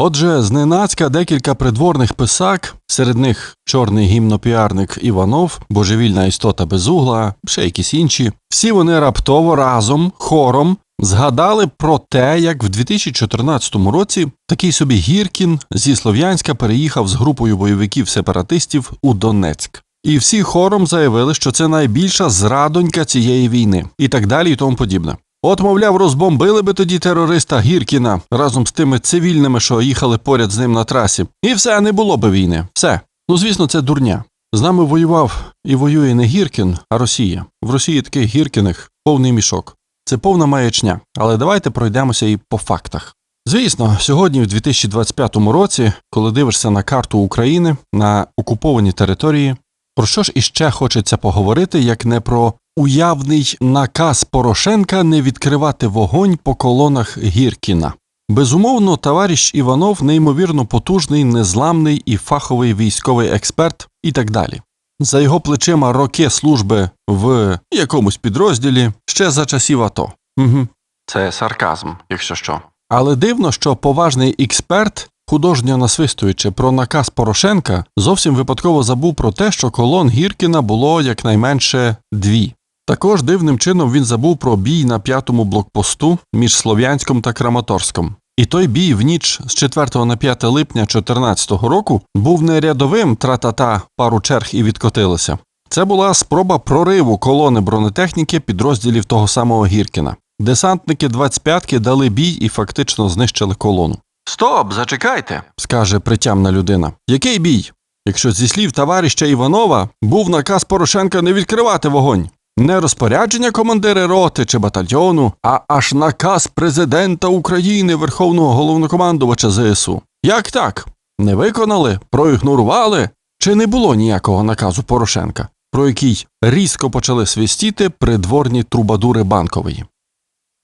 Отже, зненацька декілька придворних писак, серед них чорний гімнопіарник Іванов, божевільна істота безугла, ще якісь інші. Всі вони раптово разом, хором згадали про те, як в 2014 році такий собі Гіркін зі Слов'янська переїхав з групою бойовиків-сепаратистів у Донецьк. І всі хором заявили, що це найбільша зрадонька цієї війни, і так далі, і тому подібне. От, мовляв, розбомбили би тоді терориста Гіркіна разом з тими цивільними, що їхали поряд з ним на трасі, і все не було би війни. Все. Ну, звісно, це дурня. З нами воював і воює не Гіркін, а Росія. В Росії таких Гіркіних повний мішок. Це повна маячня. Але давайте пройдемося і по фактах. Звісно, сьогодні, в 2025 році, коли дивишся на карту України на окуповані території, про що ж іще хочеться поговорити, як не про уявний наказ Порошенка не відкривати вогонь по колонах Гіркіна. Безумовно, товариш Іванов неймовірно потужний, незламний і фаховий військовий експерт і так далі. За його плечима роки служби в якомусь підрозділі ще за часів АТО. Угу. Це сарказм, якщо що. Але дивно, що поважний експерт, художньо насвистуючи про наказ Порошенка, зовсім випадково забув про те, що колон Гіркіна було якнайменше дві. Також дивним чином він забув про бій на п'ятому блокпосту між Слов'янськом та Краматорськом. І той бій в ніч з 4 на 5 липня 2014 року був не рядовим тра-та-та, пару черг і відкотилися. Це була спроба прориву колони бронетехніки підрозділів того самого Гіркіна. Десантники 25-ки дали бій і фактично знищили колону. Стоп, зачекайте, скаже притямна людина. Який бій? Якщо зі слів товариша Іванова був наказ Порошенка не відкривати вогонь. Не розпорядження командира роти чи батальйону, а аж наказ президента України, Верховного головнокомандувача ЗСУ. Як так? Не виконали, проігнорували? Чи не було ніякого наказу Порошенка, про який різко почали свистіти придворні трубадури банкової?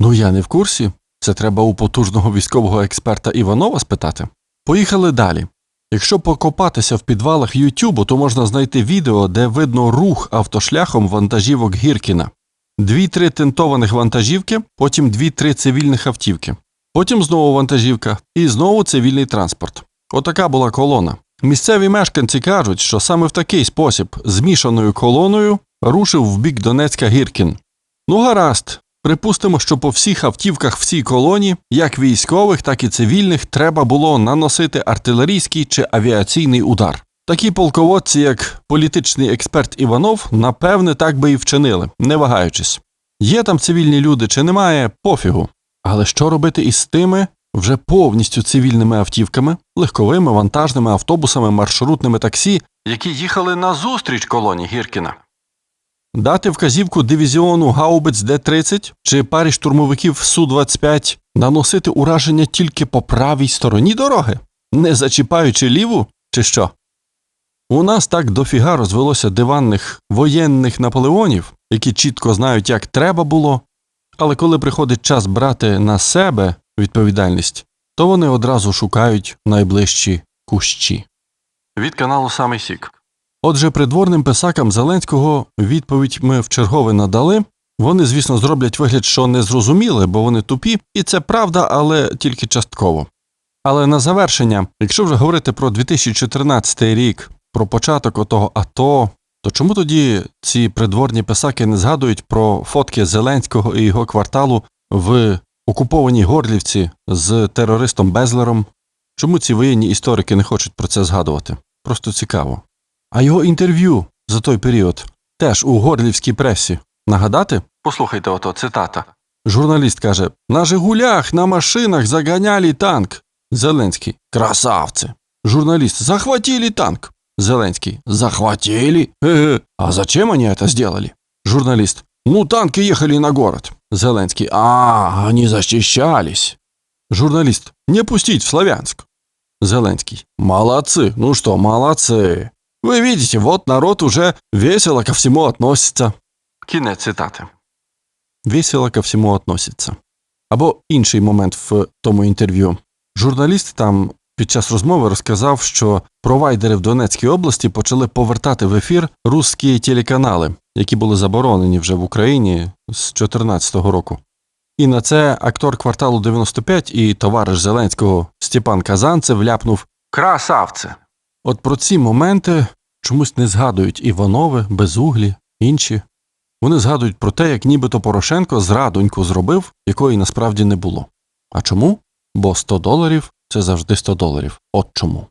Ну я не в курсі. Це треба у потужного військового експерта Іванова спитати. Поїхали далі. Якщо покопатися в підвалах Ютубу, то можна знайти відео, де видно рух автошляхом вантажівок Гіркіна. Дві-три тентованих вантажівки, потім дві-три цивільних автівки. Потім знову вантажівка і знову цивільний транспорт. Отака була колона. Місцеві мешканці кажуть, що саме в такий спосіб змішаною колоною рушив в бік Донецька Гіркін. Ну, гаразд. Припустимо, що по всіх автівках в цій колоні, як військових, так і цивільних, треба було наносити артилерійський чи авіаційний удар. Такі полководці, як політичний експерт Іванов, напевне, так би і вчинили, не вагаючись. Є там цивільні люди чи немає, пофігу. Але що робити із тими вже повністю цивільними автівками, легковими вантажними автобусами, маршрутними таксі, які їхали на зустріч колоні Гіркіна? Дати вказівку дивізіону гаубиць Д-30 чи парі штурмовиків Су-25 наносити ураження тільки по правій стороні дороги, не зачіпаючи ліву, чи що? У нас так дофіга розвелося диванних воєнних наполеонів, які чітко знають, як треба було, але коли приходить час брати на себе відповідальність, то вони одразу шукають найближчі кущі. Від каналу Самий Сік. Отже, придворним писакам Зеленського відповідь ми вчергове надали. Вони, звісно, зроблять вигляд, що не зрозуміли, бо вони тупі, і це правда, але тільки частково. Але на завершення, якщо вже говорити про 2014 рік, про початок отого АТО, то чому тоді ці придворні писаки не згадують про фотки Зеленського і його кварталу в окупованій Горлівці з терористом Безлером? Чому ці воєнні історики не хочуть про це згадувати? Просто цікаво. А його інтерв'ю за той період теж у горлівській пресі. Нагадати? Послухайте ото цитата. Журналіст каже: на Жигулях, на машинах заганяли танк. Зеленський. Красавці. Журналіст. Захватили танк. Зеленский. Захватили? Э-э. А зачем они это сделали? Журналист. Ну, танки ехали на город. Зеленский. А, они защищались. Журналист. Не пустить в Славянск. Зеленский. Молодцы. Ну что, молодцы. Вы видите, вот народ уже весело ко всему относится. Кінець цитати. Весело ко всему относиться. Або інший момент в тому інтерв'ю. Журналіст там під час розмови розказав, що провайдери в Донецькій області почали повертати в ефір русські телеканали, які були заборонені вже в Україні з 2014 року. І на це актор кварталу 95 і товариш Зеленського Степан Казанцев ляпнув Красавце. От про ці моменти чомусь не згадують Іванови, Безуглі, інші. Вони згадують про те, як нібито Порошенко зрадоньку зробив, якої насправді не було. А чому? Бо 100 доларів це завжди 100 доларів. От чому.